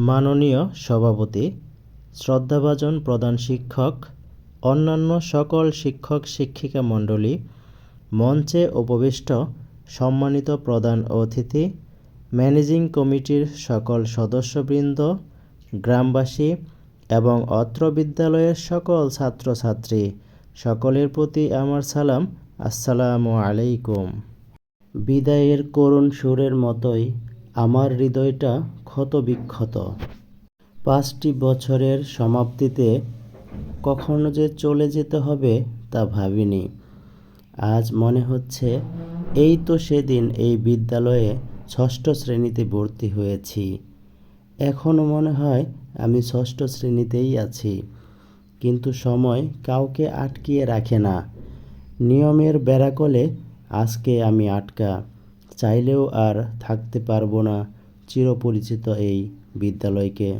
মাননীয় সভাপতি, শ্রদ্ধাভাজন প্রধান শিক্ষক, অন্যান্য সকল শিক্ষক শিক্ষিকা মণ্ডলী, মঞ্চে উপবিষ্ট সম্মানিত প্রধান অতিথি, ম্যানেজিং কমিটির সকল সদস্যবৃন্দ, গ্রামবাসী এবং অত্র বিদ্যালয়ের সকল ছাত্রছাত্রী, সকলের প্রতি আমার সালাম। আসসালামু আলাইকুম। বিদায়ের করুণ সুরের মতোই আমার হৃদয়টা ক্ষতবিক্ষত। পাঁচটি বছরের সমাপ্তিতে কখনো যে চলে যেতে হবে তা ভাবিনি। আজ মনে হচ্ছে এই তো সেদিন এই বিদ্যালয়ে ষষ্ঠ শ্রেণীতে ভর্তি হয়েছি। এখনও মনে হয় আমি ষষ্ঠ শ্রেণীতেই আছি। কিন্তু সময় কাউকে আটকিয়ে রাখে না। নিয়মের বেড়াকলে আজকে আমি আটকা। চাইলেও আর থাকতে পারব না চিরপরিচিত এই বিদ্যালয়কে।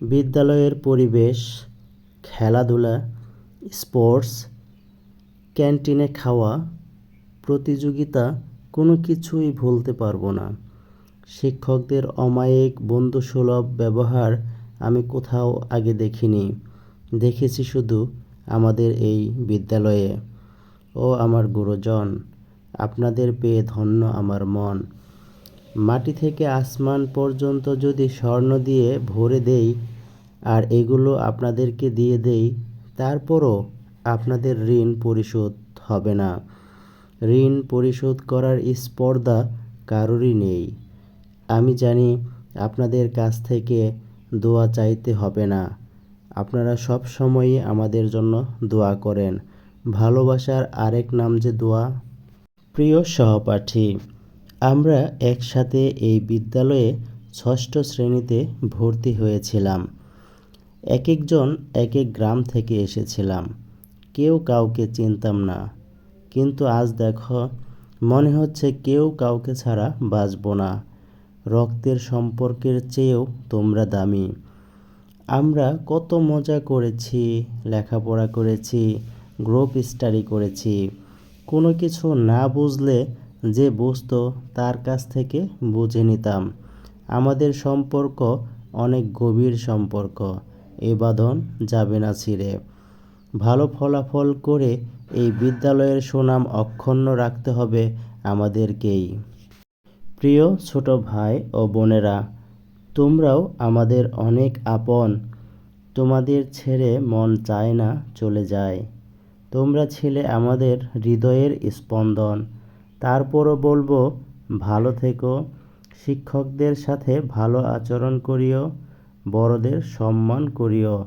বিদ্যালয়ের পরিবেশ, খেলাধুলা, স্পোর্টস, ক্যান্টিনে খাওয়া, প্রতিযোগিতা, কোনো কিছুই ভুলতে পারব না। শিক্ষকদের অমায়িক বন্ধুসুলভ ব্যবহার আমি কোথাও আগে দেখিনি। দেখেছি শুধু আমাদের এই বিদ্যালয়ে। ও আমার গুরুজন। আপনাদের পেয়ে ধন্য আমার মন। মাটি থেকে আসমান পর্যন্ত যদি স্বর্ণ দিয়ে ভরে দেই আর এগুলো আপনাদেরকে দিয়ে দেই, তারপরও আপনাদের ঋণ পরিশোধ হবে না। ঋণ পরিশোধ করার স্পর্ধা কারোরই নেই। আমি জানি আপনাদের কাছ থেকে দোয়া চাইতে হবে না। আপনারা সব সময়ই আমাদের জন্য দোয়া করেন। ভালোবাসার আরেক নাম যে দোয়া প্রিয় সহপাঠী, আমরা একসাথে এই বিদ্যালয়ে ষষ্ঠ শ্রেণীতে ভর্তি হয়েছিলাম। এক একজন এক এক গ্রাম থেকে এসেছিলাম। কেউ কাউকে চিনতাম না। কিন্তু আজ দেখো, মনে হচ্ছে কেউ কাউকে ছাড়া বাঁচব না। রক্তের সম্পর্কের চেয়েও তোমরা দামি। আমরা কত মজা করেছি, লেখাপড়া করেছি, গ্রুপ স্টাডি করেছি। কোনো কিছু না বুঝলে যে বুঝতো তার কাছ থেকে বুঝে নিতাম। আমাদের সম্পর্ক অনেক গভীর সম্পর্ক, এ যাবে না ছিঁড়ে। ভালো ফলাফল করে এই বিদ্যালয়ের সুনাম অক্ষুণ্ণ রাখতে হবে আমাদেরকেই। প্রিয় ছোট ভাই ও বোনেরা, তোমরাও আমাদের অনেক আপন। তোমাদের ছেড়ে মন চায় না চলে যায়। তোমরা ছিলে আমাদের হৃদয়ের স্পন্দন। তারপরও বলব, ভালো থেকো, শিক্ষকদের সাথে ভালো আচরণ করিও, বড়দের সম্মান করিও,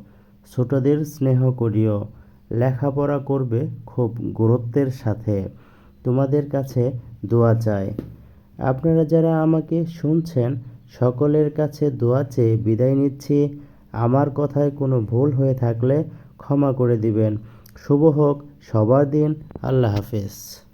ছোটদের স্নেহ করিও। লেখাপড়া করবে খুব গুরুত্বের সাথে। তোমাদের কাছে দোয়া চাই। আপনারা যারা আমাকে শুনছেন, সকলের কাছে দোয়া চেয়ে বিদায় নিচ্ছি। আমার কথায় কোনো ভুল হয়ে থাকলে ক্ষমা করে দিবেন। শুভ হোক সবার দিন আল্লাহ হাফেজ।